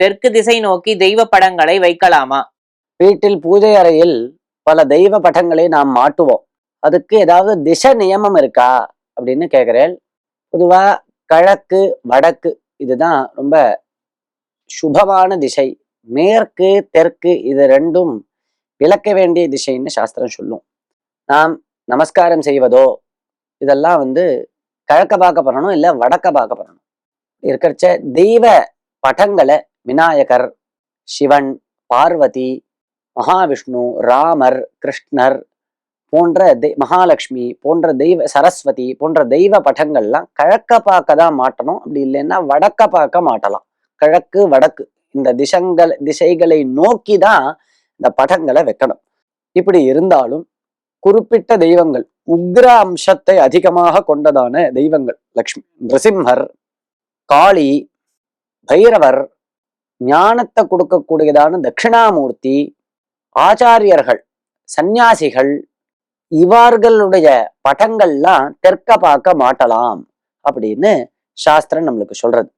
தெற்கு திசை நோக்கி தெய்வ படங்களை வைக்கலாமா? வீட்டில் பூஜை அறையில் பல தெய்வ படங்களை நாம் மாட்டுவோம். அதுக்கு ஏதாவது திசை நியமம் இருக்கா? அப்படின்னு கேட்குறேன் பொதுவா கிழக்கு வடக்கு இதுதான் ரொம்ப சுபமான திசை. மேற்கு தெற்கு இது ரெண்டும் விளக்க வேண்டிய திசைன்னு சாஸ்திரம் சொல்லும். நாம் நமஸ்காரம் செய்வதோ இதெல்லாம் வந்து கிழக்க பார்க்க பண்ணணும் இல்லை வடக்க பார்க்க பண்ணணும் இருக்கிறச்ச தெய்வ படங்களை விநாயகர் சிவன் பார்வதி மகாவிஷ்ணு ராமர் கிருஷ்ணர் போன்ற தெய் மகாலட்சுமி போன்ற தெய்வ சரஸ்வதி போன்ற தெய்வ படங்கள்லாம் கிழக்க பார்க்க தான் மாட்டணும். அப்படி இல்லைன்னா வடக்க பார்க்க மாட்டலாம். கிழக்கு வடக்கு இந்த திசங்கள் திசைகளை நோக்கி தான் இந்த படங்களை வைக்கணும். இப்படி இருந்தாலும் குறிப்பிட்ட தெய்வங்கள் உக்ர அம்சத்தை அதிகமாக கொண்டதான தெய்வங்கள் லக்ஷ்மி நிருசிம்மர் காளி பைரவர் ஞானத்தை கொடுக்கக்கூடியதான தட்சிணாமூர்த்தி ஆச்சாரியர்கள் சந்நியாசிகள் இவர்களுடைய படங்கள்லாம் தெற்க பார்க்க மாட்டலாம் அப்படின்னு சாஸ்திரம் நம்மளுக்கு சொல்றது.